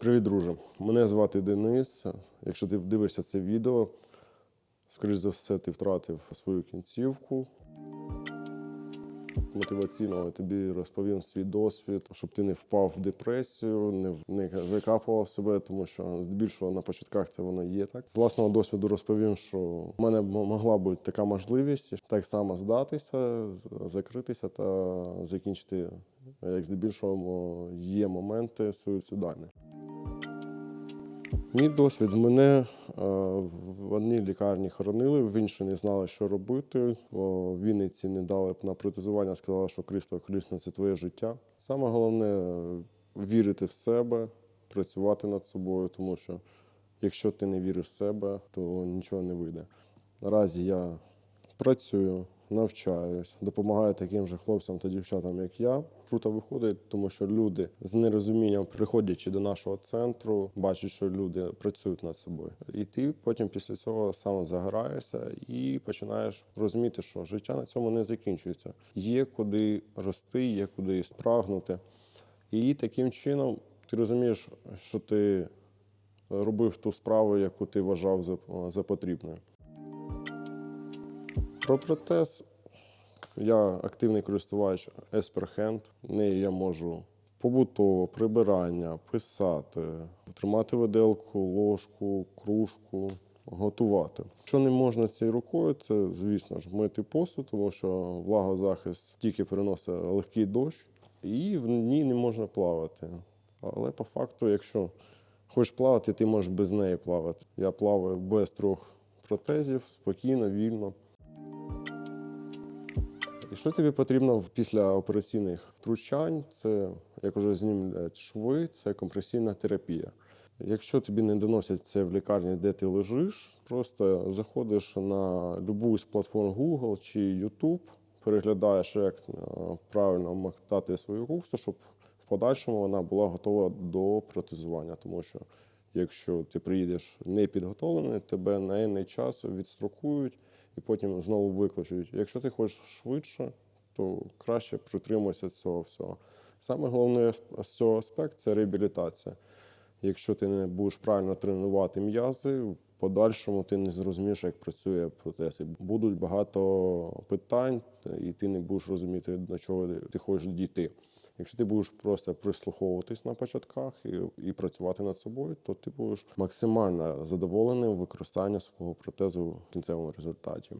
Привіт, друже. Мене звати Денис. Якщо ти дивишся це відео, скоріш за все, ти втратив свою кінцівку. Мотиваційно тобі розповім свій досвід, щоб ти не впав в депресію, не, не закапував себе, тому що здебільшого на початках це воно є так. З власного досвіду розповім, що в мене могла бути така можливість так само здатися, закритися та закінчити, як здебільшого є моменти суїцидальні. Мій досвід мене е, в одній лікарні хоронили, в іншій не знали, що робити. В Вінниці не дали на протезування, сказали, що крісло колісне це твоє життя. Саме головне е, вірити в себе, працювати над собою, тому що якщо ти не віриш в себе, то нічого не вийде. Наразі я працюю, навчаюсь, допомагаю таким же хлопцям та дівчатам, як я. Круто виходить, тому що люди з нерозумінням, приходячи до нашого центру, бачать, що люди працюють над собою. І ти потім після цього сам загораєшся і починаєш розуміти, що життя на цьому не закінчується. Є куди рости, є куди спрагнути. І таким чином ти розумієш, що ти робив ту справу, яку ти вважав за, за потрібною. Про протез я активний користувач Esperhand. Нею я можу побутово, прибирання, писати, тримати виделку, ложку, кружку, готувати. Що не можна цією рукою, це, звісно ж, мити посуд, тому що влагозахист тільки переносить легкий дощ, і в ній не можна плавати. Але по факту, якщо хочеш плавати, ти можеш без неї плавати. Я плаваю без трьох протезів, спокійно, вільно. І що тобі потрібно після операційних втручань? Це як вже знімлять шви, це компресійна терапія. Якщо тобі не доносять це в лікарні, де ти лежиш, просто заходиш на будь-яку з платформ Google чи YouTube, переглядаєш, як е, правильно мотати свою гуксу, щоб в подальшому вона була готова до протезування. Тому що якщо ти приїдеш не підготовлений, тебе на енний час відстрокують і потім знову викличуть. Якщо ти хочеш швидше, то краще притримуйся цього всього. Саме головне з цього аспект це реабілітація. Якщо ти не будеш правильно тренувати м'язи, в подальшому ти не зрозумієш, як працює протез. Будуть багато питань, і ти не будеш розуміти, до чого ти хочеш дійти. Якщо ти будеш просто прислуховуватись на початках і, і працювати над собою, то ти будеш максимально задоволеним використанням свого протезу в кінцевому результаті.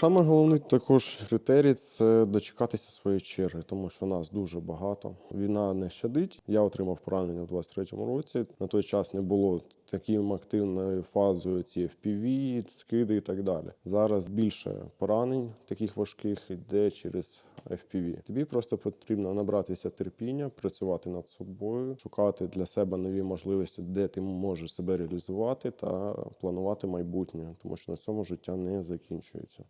Саме головний також критерій це дочекатися своєї черги, тому що нас дуже багато. Війна не щадить. Я отримав поранення в 23-му році. На той час не було таким активною фазою ці FPV, скиди і так далі. Зараз більше поранень таких важких йде через FPV. Тобі просто потрібно набратися терпіння, працювати над собою, шукати для себе нові можливості, де ти можеш себе реалізувати та планувати майбутнє, тому що на цьому життя не закінчується.